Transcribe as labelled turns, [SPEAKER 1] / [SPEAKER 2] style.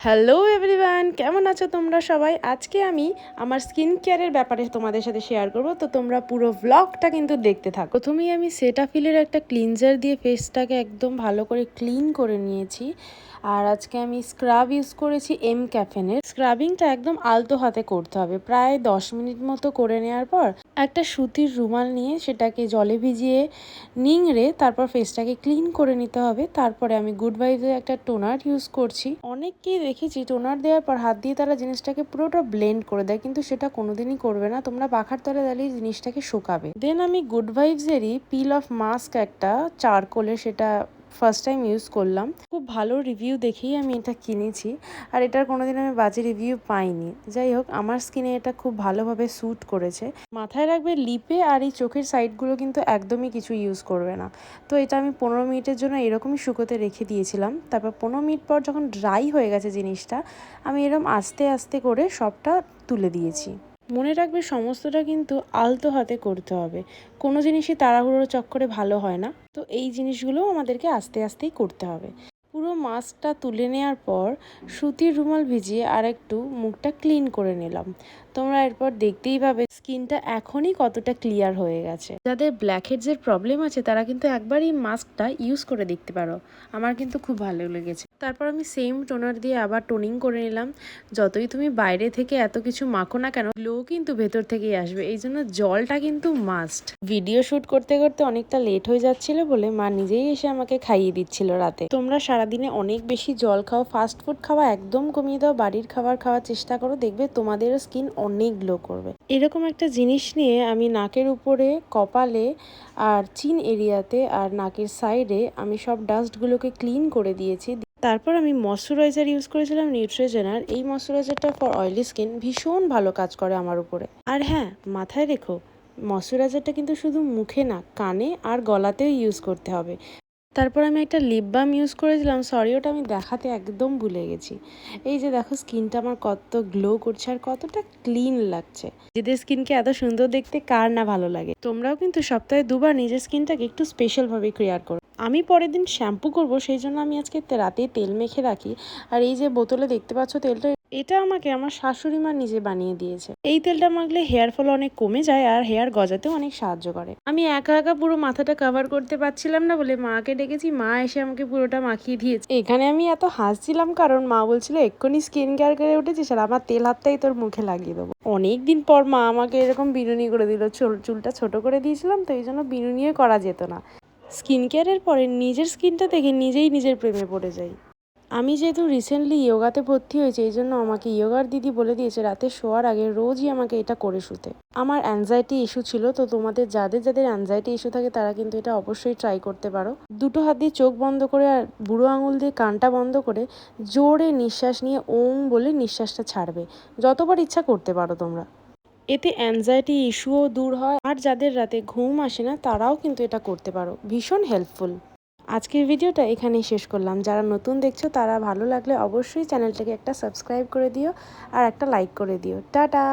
[SPEAKER 1] Hello everyone কেমন আছো তোমরা সবাই? আজকে আমি আমার স্কিন কেয়ারের ব্যাপারে তোমাদের সাথে শেয়ার করব। তো তোমরা পুরো ব্লগটা কিন্তু দেখতে থাকো। প্রথমেই আমি সেটাফিলের একটা ক্লিনজার দিয়ে ফেসটাকে একদম ভালো করে ক্লিন করে নিয়েছি। আর আজকে আমি স্ক্রাব ইউজ করেছি এম ক্যাফেনের স্ক্রাবিংটা একদম আলতো হাতে করতে হবে। প্রায় দশ মিনিট মতো করে নেওয়ার পর একটা সুতির রুমাল নিয়ে সেটাকে জলে ভিজিয়ে নিংড়ে তারপর ফেসটাকে ক্লিন করে নিতে হবে। তারপরে আমি গুড ভাইজের একটা টোনার ইউজ করছি। অনেককেই দেখেছি, টোনার দেওয়ার পর হাত দিয়ে তারা জিনিসটাকে পুরোটা ব্লেন্ড করে দেয়, কিন্তু সেটা কোনোদিনই করবে না। তোমরা পাখার তলে দাঁড়িয়ে জিনিসটাকে শুকাবে। দেন আমি গুড ভাইভসেরই পিল অফ মাস্ক একটা, চারকোলে সেটা ফার্স্ট টাইম ইউজ করলাম। খুব ভালো রিভিউ দেখেই আমি এটা কিনেছি। আর এটার কোনোদিন আমি বাজে রিভিউ পাইনি। যাই হোক, আমার স্কিনে এটা খুব ভালোভাবে স্যুট করেছে। মাথায় রাখবে লিপে আর এই চোখের সাইডগুলো কিন্তু একদমই কিছু ইউজ করবে না। তো এটা আমি পনেরো মিনিটের জন্য এরকমই শুকোতে রেখে দিয়েছিলাম। তারপর পনেরো মিনিট পর যখন ড্রাই হয়ে গেছে জিনিসটা, আমি এরকম আস্তে আস্তে করে সবটা তুলে দিয়েছি। মনে রাখবে সমস্তটা কিন্তু আলতো হাতে করতে হবে। কোনো জিনিসই তাড়াহুড়োর চক্করে ভালো হয় না। তো এই জিনিসগুলো আমাদেরকে আস্তে আস্তেই করতে হবে। পুরো মাস্কটা তুলে নেওয়ার পর সুতির রুমাল ভিজিয়ে আর একটু মুখটা ক্লিন করে নিলাম। তোমরা এরপর দেখতেই পাবে স্কিনটা এখনই কতটা ক্লিয়ার হয়ে গেছে। যাদের ব্ল্যাক ব্ল্যাকহেডসের প্রবলেম আছে তারা কিন্তু একবার এই মাস্কটা ইউজ করে দেখতে পারো। আমার কিন্তু খুব ভালো লেগেছে। তারপর আমি সেম টোনার দিয়ে আবার টোনিং করে নিলাম। যতই তুমি বাইরে থেকে এত কিছু মাখো না কেন গ্লো কিন্তু ভেতর থেকেই আসবে। এই জন্য জলটা কিন্তু মাস্ট ভিডিও শুট করতে করতে অনেকটা লেট হয়ে যাচ্ছিল বলে মা নিজেই এসে আমাকে খাইয়ে দিচ্ছিল রাতে। তোমরা সারাদিনে অনেক বেশি জল খাও ফাস্ট ফুড খাওয়া একদম কমিয়ে দাও, বাড়ির খাবার খাওয়ার চেষ্টা করো, দেখবে তোমাদেরও স্কিন অনেক গ্লো করবে। এরকম একটা জিনিস নিয়ে আমি নাকের উপরে, কপালে আর চিন এরিয়াতে আর নাকের সাইডে আমি সব ডাস্টগুলোকে ক্লিন করে দিয়েছি। তারপর আমি ময়শ্চারাইজার ইউজ করেছিলাম নিউট্রিজেনার এই ময়শ্চারাইজারটা ফর অয়েলি স্কিন ভীষণ ভালো কাজ করে আমার উপরে। আর হ্যাঁ মাথায় রেখো ময়শ্চারাইজারটা কিন্তু শুধু মুখে না, কানে আর গলাতেও ইউজ করতে হবে। তারপর আমি একটা লিপ বাম ইউজ করেছিলাম সরি ওটা আমি দেখাতে একদম ভুলে গেছি। এই যে দেখো স্কিনটা আমার কত গ্লো করছে আর কতটা ক্লিন লাগছে। নিজেদের স্কিনকে এত সুন্দর দেখতে, কার না ভালো লাগে? তোমরাও কিন্তু সপ্তাহে দুবার নিজের স্কিনটাকে একটু স্পেশালভাবে ক্রিয়ার করো। আমি পরের দিন শ্যাম্পু করব, সেই জন্য আমি আজকে রাতে তেল মেখে রাখি। আর এই যে বোতলে দেখতে পাচ্ছ তেলটা, এটা আমাকে আমার শাশুড়ি মা নিজে বানিয়ে দিয়েছে। এই তেলটা মাখলে হেয়ার ফল অনেক কমে যায় আর হেয়ার গজাতেও অনেক সাহায্য করে। আমি একা একা পুরো মাথাটা কভার করতে পারছিলাম না বলে মাকে ডেকেছি, মা এসে আমাকে পুরোটা মাখিয়ে দিয়েছে। এখানে আমি এত হাসছিলাম কারণ মা বলছিল, এক্ষুনি স্কিন কেয়ার করে উঠেছিস আর আমার তেল হাতটাই তোর মুখে লাগিয়ে দেবো। অনেক দিন পর মা আমাকে এরকম বিনুনি করে দিল চুলটা ছোট করে দিয়েছিলাম, তো এই জন্য বিনুনিও করা যেত না। স্কিন কেয়ারের পরে নিজের স্কিনটা দেখে নিজেই নিজের প্রেমে পড়ে যাই। আমি যেহেতু রিসেন্টলি ইয়োগাতে ভর্তি হয়েছি, এই জন্য আমাকে ইয়োগার দিদি বলে দিয়েছে, রাতে শোয়ার আগে রোজই আমাকে এটা করে শুতে। আমার অ্যাংজাইটি ইস্যু ছিল, তো তোমাদের যাদের যাদের অ্যাংজাইটি ইস্যু থাকে, তারা কিন্তু এটা অবশ্যই ট্রাই করতে পারো। দুটো হাত দিয়ে চোখ বন্ধ করে আর বুড়ো আঙুল দিয়ে কানটা বন্ধ করে জোরে নিঃশ্বাস নিয়ে ওম বলে নিঃশ্বাসটা ছাড়বে। যতবার ইচ্ছা করতে পারো তোমরা। এতে অ্যাংজাইটি ইস্যুও দূর হয়। আর যাদের রাতে ঘুম আসে না, তারাও কিন্তু এটা করতে পারো। ভীষণ হেল্পফুল আজকের ভিডিওটা এখানেই শেষ করলাম। যারা নতুন দেখছ, তারা ভালো লাগলে অবশ্যই চ্যানেলটাকে একটা সাবস্ক্রাইব করে দিও আর একটা লাইক করে দিও। টাটা!